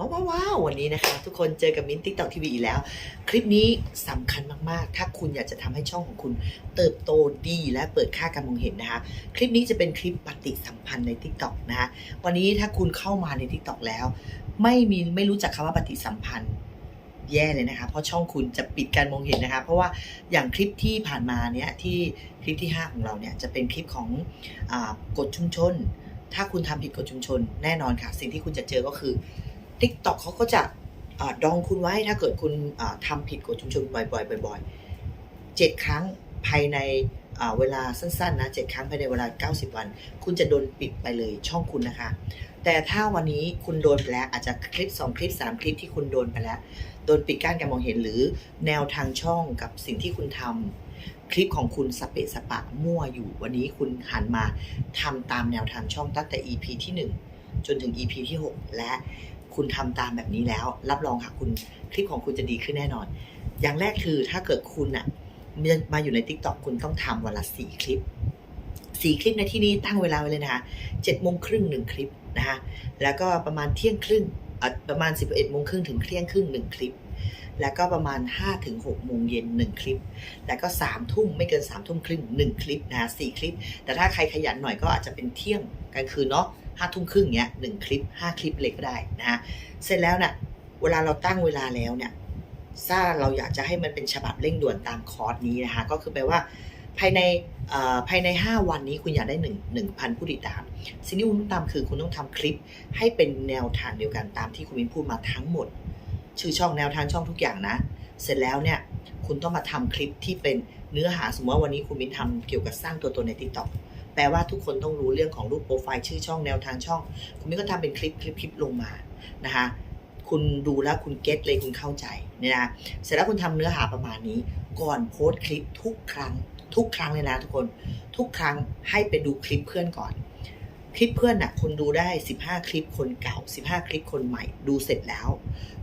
ว้าวว้าวว้าววันนี้นะคะ ทุกคนเจอกับมิ้นติ๊กต็อกทีวีอีกแล้ว คลิปนี้สำคัญมาก ๆ ถ้าคุณอยากจะทำให้ช่องของคุณเติบโตดีและเปิดค่าการมองเห็นนะคะ คลิปนี้จะเป็นคลิปปฏิสัมพันธ์ใน t ิ k t o k นะคะ วันนี้ถ้าคุณเข้ามาใน t ิ k t o k แล้ว ไม่มีไม่รู้จักคำว่าปฏิสัมพันธ์แย่เลยนะคะ เพราะช่องคุณจะปิดการมองเห็นนะคะ เพราะว่าอย่างคลิปที่ผ่านมาเนี่ยที่คลิปที่ 5 ของเราเนี่ยจะเป็นคลิปของอกฎชุมชน ถ้าคุณทำผิดกฎชุมชน แน่นอนค่ะ สิ่งที่คุณจะเจอก็คือ t ิ k t o k เขาก็จะอดองคุณไว้ถ้าเกิดคุณทำาผิดกฎชุมชนบ่อยๆบ่อยๆเจ็ดครั้งภายในเวลาสั้นๆนะเจ็ดครั้งภายในเวลา 90 วัน คุณจะโดนปิดไปเลยช่องคุณนะคะ แต่ถ้าวันนี้คุณโดนไปแล้วอาจจะคลิป 2 คลิป 3 คลิปที่คุณโดนไปแล้ว โดนปิดกั้นการมองเห็นหรือแนวทางช่องกับสิ่งที่คุณทำคลิปของคุณสเปะสปะมั่วอยู่วันนี้คุณหันมาทำตามแนวทางช่องตั้งแต่ EP ที่ 1 จนถึง EP ที่ 6 และ คุณทำตามแบบนี้แล้ว รับรองค่ะคุณคลิปของคุณจะดีขึ้นแน่นอน อย่างแรกคือถ้าเกิดคุณอะมาอยู่ใน Tik t o อกคุณต้องทำวันละ4คลิป4คลิปในที่นี้ตั้งเวลาไว้เลยนะคะ7โมงครึ่ง1คลิปนะคะแล้วก็ประมาณเที่ยงครึ่งประมาณ 11โมงครึ่งถึงเที่ยงครึ่ง1คลิป แล้วก็ประมาณ 5 ถึง6โมงเย็น1คลิป แล้วก็ 3 ทุ่มไม่เกิน 3 ทุ่มครึ่ง1คลิปนะ4คลิป แต่ถ้าใครขยันหน่อยก็อาจจะเป็นเที่ยงกลางคืนเนาะ ห้าทุ่มครึ่งเนี้ยหนึ่งคลิปห้าคลิปเลยก็ได้นะฮะเสร็จแล้วน่ะเวลาเราตั้งเวลาแล้วเนี่ยถ้าเราอยากจะให้มันเป็นฉบับเร่งด่วนตามคอร์สนี้นะคะก็คือแปลว่าภายในภายใน 5 วันนี้คุณอยากได้1 1,000 ผู้ติดตาม สิ่งที่คุณต้องทำคือคุณต้องทำคลิปให้เป็นแนวทางเดียวกันตามที่คุณมินพูดมาทั้งหมด ชื่อช่องแนวทางช่องทุกอย่างนะ เสร็จแล้วเนี่ยคุณต้องมาทำคลิปที่เป็นเนื้อหาสมมติว่าวันนี้คุณมินทำเกี่ยวกับสร้างตัวตนใน t ิ k t o k แปลว่าทุกคนต้องรู้เรื่องของรูปโปรไฟล์ชื่อช่องแนวทางช่อง คุณมินก็ทำเป็นคลิปคลิปคลิปลงมานะคะคุณดูแล้วคุณเก็ตเลยคุณเข้าใจเนี่ยนะเสร็จแล้วคุณทำเนื้อหาประมาณนี้ ก่อนโพสต์คลิปทุกครั้ง ทุกครั้งเลยนะทุกคน ทุกครั้งให้ไปดูคลิปเพื่อนก่อน คลิปเพื่อนน่ะคุณดูได้ 15 คลิปคนเก่า 15 คลิปคนใหม่ ดูเสร็จแล้ว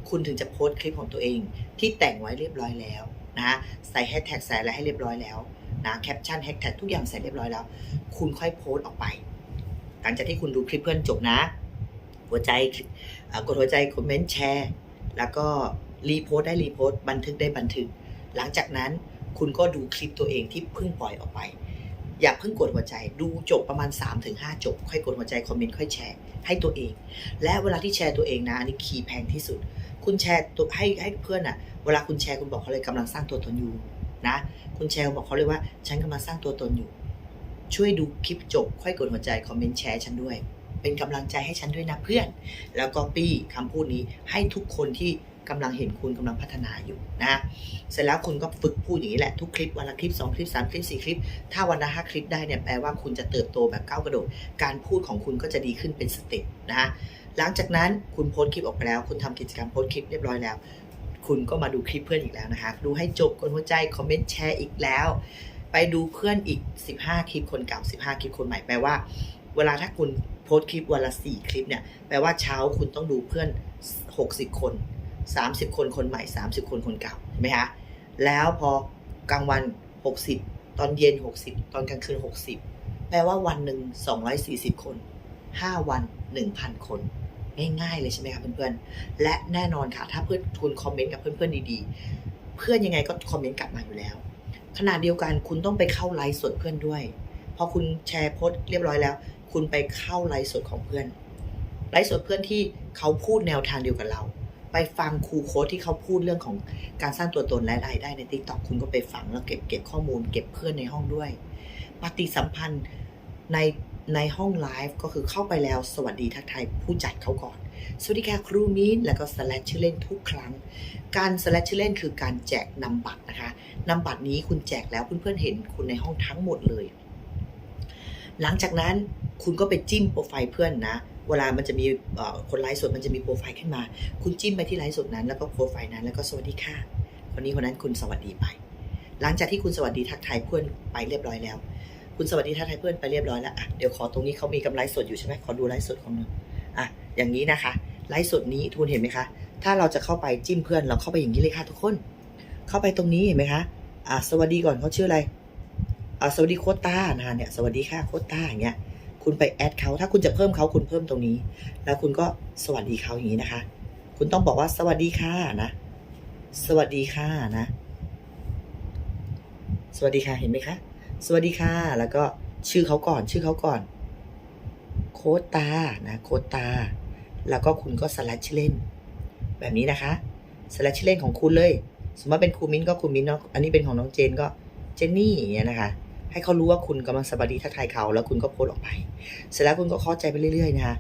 คุณถึงจะโพสต์คลิปของตัวเอง ที่แต่งไว้เรียบร้อยแล้วนะใส่แฮชแท็กใส่อะไรให้เรียบร้อยแล้ว นะแคปชั่นแฮชแท็กทุกอย่างใส่เรียบร้อยแล้ว คุณค่อยโพสต์ออกไป หลังจากที่คุณดูคลิปเพื่อนจบนะ หัวใจกดหัวใจคอมเมนต์แชร์แล้วก็รีโพสต์ได้รีโพสต์บันทึกได้บันทึก หลังจากนั้นคุณก็ดูคลิปตัวเองที่เพิ่งปล่อยออกไป อย่าเพิ่งกดหัวใจดูจบประมาณ 3-5 จบ ค่อยกดหัวใจคอมเมนต์ค่อยแชร์ให้ตัวเอง และเวลาที่แชร์ตัวเองนะอันนี้คีย์แพงที่สุด คุณแชร์ให้ให้เพื่อนอะ่ะเวลาคุณแชร์คุณบอกเขาเลยกำลังสร้างตัวตนอยู่ นะ คุณแชร์บอกเขาเลยว่า ฉันกำลังสร้างตัวตนอยู่ ช่วยดูคลิปจบ ค่อยกดหัวใจ คอมเมนต์แชร์ฉันด้วย เป็นกำลังใจให้ฉันด้วยนะเพื่อน แล้วก็ปี้คำพูดนี้ให้ทุกคนที่กำลังเห็นคุณกำลังพัฒนาอยู่นะ เสร็จแล้วคุณก็ฝึกพูดอย่างนี้แหละทุกคลิปวันละคลิป 2 คลิป 3 คลิป 4 คลิป ถ้าวันละ5คลิปได้เนี่ยแปลว่าคุณจะเติบโตแบบก้าวกระโดด การพูดของคุณก็จะดีขึ้นเป็นสเต็ปนะหลังจากนั้นคุณโพสต์คลิปออกไปแล้ว คุณทำกิจกรรมโพสต์คลิปเรียบร้อยแล้ว คุณก็มาดูคลิปเพื่อนอีกแล้วนะคะ ดูให้จบกดหัวใจ คอมเมนต์แชร์อีกแล้ว ไปดูเพื่อนอีก 15 คลิปคนเก่า15 คลิปคนใหม่แปลว่า เวลาถ้าคุณโพสคลิปวันละ 4 คลิปเนี่ยแปลว่าเช้าคุณต้องดูเพื่อน 60 คน 30 คนคนใหม่ 30 คนคนเก่าใช่ไหมคะแล้วพอกลางวัน 60 ตอนเย็น 60 ตอนกลางคืน 60 แปลว่าวันหนึ่ง240 คน 5 วัน 1,000 คน ง่ายๆเลยใช่ไหมคะเพื่อนๆ และแน่นอนค่ะ ถ้าเพื่อนคุณคอมเมนต์กับเพื่อนๆดีๆ เพื่อนยังไงก็คอมเมนต์กลับมาอยู่แล้ว ขณะเดียวกันคุณต้องไปเข้าไลฟ์สดเพื่อนด้วย พอคุณแชร์โพสต์เรียบร้อยแล้ว คุณไปเข้าไลฟ์สดของเพื่อน ไลฟ์สดเพื่อนที่เขาพูดแนวทางเดียวกับเรา ไปฟังครูโค้ดที่เขาพูดเรื่องของการสร้างตัวตนและรายได้ใน t ิ k t o k คุณก็ไปฟังแล้วเก็บเก็บข้อมูล เก็บเพื่อนในห้องด้วย ปฏิสัมพันธ์ใน ในห้องไลฟ์ก็คือเข้าไปแล้วสวัสดีทักทายผู้จัดเขาก่อน สวัสดีค่ะครูมิ้นแล้วก็สแลชชื่อเล่นทุกครั้ง การสแลชชื่อเล่นคือการแจกนำบัตรนะคะนำบัตรนี้คุณแจกแล้วเพื่อนๆเห็นคุณในห้องทั้งหมดเลย หลังจากนั้นคุณก็ไปจิ้มโปรไฟล์เพื่อนนะ เวลามันจะมีคนไลฟ์สดมันจะมีโปรไฟล์ขึ้นมา คุณจิ้มไปที่ไลฟ์สดนั้น แล้วก็โปรไฟล์นั้นแล้วก็สวัสดีค่ะคนนี้คนนั้นคุณสวัสดีไป หลังจากที่คุณสวัสดีทักทายเพื่อนไปเรียบร้อยแล้ว คุณสวัสดีทักทายเพื่อนไปเรียบร้อยแล้วอะเดี๋ยวขอตรงนี้เขามีกำไรสดอยู่ใช่ไหมขอดูไลฟ์สดของหนึงอะอย่างนี้นะคะไลฟ์สดนี้ทุนเห็นไหมคะ ถ้าเราจะเข้าไปจิ้มเพื่อนเราเข้าไปอย่างนี้เลยค่ะทุกคน เข้าไปตรงนี้เห็นไหมคะอะสวัสดีก่อนเขาชื่ออะไรอะสวัสดีโคตต้านะเนี่ยสวัสดีค่ะโคตต้าอย่างเงี้ยคุณไปแอดเขาถ้าคุณจะเพิ่มเขาคุณเพิ่มตรงนี้ แล้วคุณก็สวัสดีเขาอย่างนี้นะคะ คุณต้องบอกว่าสวัสดีค่ะนะ สวัสดีค่ะนะ สวัสดีค่ะเห็นไหมคะ สวัสดีค่ะ แล้วก็ชื่อเขาก่อน ชื่อเขาก่อน โคดตา นะ โคดตา แล้วก็คุณก็สลัดชื่อเล่น แบบนี้นะคะ สลัดชื่อเล่นของคุณเลย สมมติว่าเป็นครูมิ้นก็ครูมิ้นเนาะ อันนี้เป็นของน้องเจนก็เจนนี่อย่างเงี้ยนะคะ ให้เขารู้ว่าคุณกำลังสวัสดีทักทายเขา แล้วคุณก็โพสต์ออกไป เสร็จแล้วคุณก็เคาะใจไปเรื่อยๆนะคะ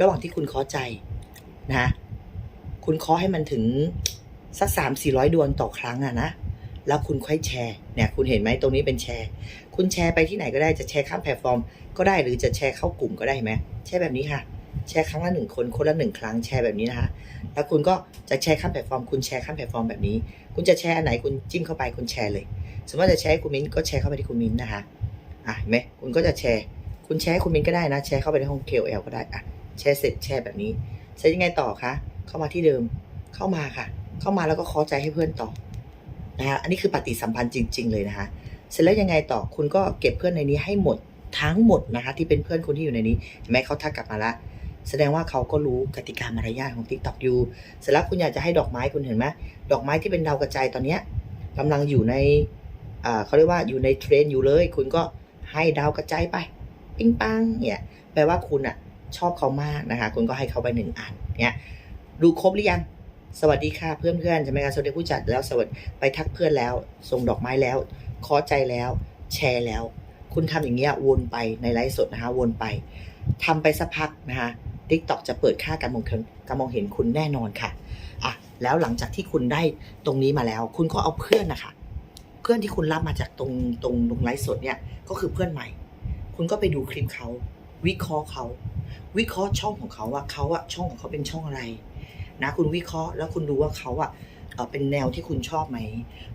ระหว่างที่คุณเคาะใจนะ คุณเคาะให้มันถึงสักสามสี่ร้อยดวงต่อครั้งอะนะ แล้วคุณค่อยแชร์เนี่ยคุณเห็นไหมตรงนี้เป็นแชร์ คุณแชร์ไปที่ไหนก็ได้จะแชร์ข้ามแพลตฟอร์ม ก็ได้หรือจะแชร์เข้ากลุ่มก็ได้ไหมแชร์แบบนี้ค่ะ แชร์ครั้งละหนึ่งคนคนละหนึ่งครั้งแชร์แบบนี้นะคะแล้วคุณก็จะแชร์ข้ามแพลตฟอร์ม คุณแชร์ข้ามแพลตฟอร์มแบบนี้ คุณจะแชร์อันไหนคุณจิ้มเข้าไปคุณแชร์เลย สมมติจะแชร์คุณมิ้นก็แชร์เข้าไปที่คุณมิ้นนะคะอะเห็นไหมคุณก็จะแชร์ คุณแชร์คุณมิ้นก็ได้นะ แชร์เข้าไปในห้อง KOL ก็ได้อะแชร์เสร็จแชร์แบบนี้ใช้ยังไงต่อคะเข้ามาที่เดิมเข้ามาค่ะ เข้ามาแล้วก็คอใจให้เพื่อนต่อ นะคะอันนี้คือปฏิสัมพันธ์จริง ๆ เลยนะคะเสร็จแล้วยังไงต่อคุณก็เก็บเพื่อนในนี้ให้หมดทั้งหมดนะคะที่เป็นเพื่อนคนที่อยู่ในนี้เห็นไหมเขาทักกลับมาละแสดงว่าเขาก็รู้กติกามารยาทของ TikTok อยู่เสร็จแล้วคุณอยากจะให้ดอกไม้คุณเห็นไหมดอกไม้ที่เป็นดาวกระจายตอนเนี้ยกำลังอยู่ในเขาเรียกว่าอยู่ในเทรนด์อยู่เลย คุณก็ให้ดาวกระจายไป ปิ้งปังเนี่ยแปลว่าคุณอะชอบเขามากนะคะ คุณก็ให้เขาไปหนึ่งอันเนี่ยดูครบหรือยัง สวัสดีค่ะเพื่อนเพื่อนๆใช่ไหมคะสวัสดีผู้จัดแล้วสวัสดีไปทักเพื่อนแล้ว ส่งดอกไม้แล้วขอใจแล้ว แชร์แล้ว คุณทำอย่างเงี้ยวนไปในไลฟ์สดนะคะวนไปทำไปสักพักนะคะทิกตอกจะเปิดค่าการมองเห็นการมองเห็นคุณแน่นอนค่ะอะแล้วหลังจากที่คุณได้ตรงนี้มาแล้ว คุณก็เอาเพื่อนนะคะเพื่อนที่คุณรับมาจากตรงตรงตรงไลฟ์สดเนี่ยก็คือเพื่อนใหม่ คุณก็ไปดูคลิปเขาวิเคราะห์เขาวิเคราะห์ช่องของเขาว่าเขาอะช่องของเขาเป็นช่องอะไร นะคุณวิเคราะห์แล้วคุณดูว่าเขาอะเอ่อเป็นแนวที่คุณชอบไหม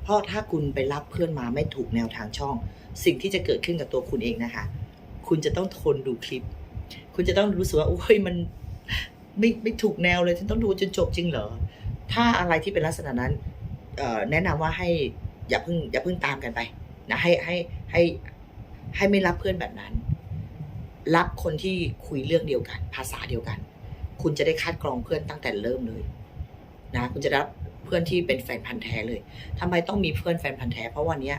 เพราะถ้าคุณไปรับเพื่อนมาไม่ถูกแนวทางช่อง สิ่งที่จะเกิดขึ้นกับตัวคุณเองนะคะ คุณจะต้องทนดูคลิป คุณจะต้องรู้สึกว่าโอ้ยมันไม่ไม่ถูกแนวเลยฉันต้องดูจนจบจริงเหรอ ถ้าอะไรที่เป็นลักษณะนั้นแนะนำว่าให้อย่าเพิ่งอย่าเพิ่งตามกันไปนะให้ให้ให้ให้ไม่รับเพื่อนแบบนั้น รับคนที่คุยเรื่องเดียวกัน ภาษาเดียวกัน คุณจะได้คัดกรองเพื่อนตั้งแต่เริ่มเลยนะคุณจะรับเพื่อนที่เป็นแฟนพันธ์แท้เลยทำไมต้องมีเพื่อนแฟนพันธ์แท้ เพราะวันนี้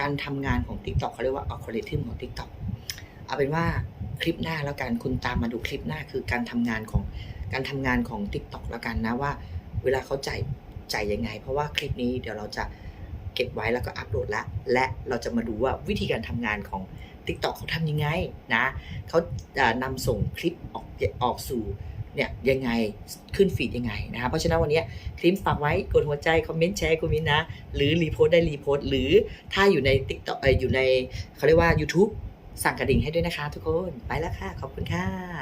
การทำงานของ t ิ k t o k เขาเรียกว่าอัลกอริทึมของ t ิ k t o k เอาเป็นว่าคลิปหน้าแล้วกันคุณตามมาดูคลิปหน้าคือการทำงานของการทำงานของ t ิ k t o k แล้วกันนะว่า เวลาเขาจ่ายจ่ายยังไง เพราะว่าคลิปนี้เดี๋ยวเราจะเก็บไว้แล้วก็อัปโหลดละและเราจะมาดูว่าวิธีการทำงานของ t ิ k t o k เขาทำยังไงนะเขานำส่งคลิปออกออกสู่ เนี่ยยังไงขึ้นฟีดยังไงนะคะเพราะฉะนั้นวันนี้คลิปฝากไว้กดหัวใจคอมเมนต์แชร์คุณมินนะ หรือรีโพสต์ได้รีโพสต์หรือถ้าอยู่ในติ๊กต็อออยู่ในเขาเรียกว่า YouTube สั่งกระดิ่งให้ด้วยนะคะทุกคน ไปแล้วค่ะ ขอบคุณค่ะ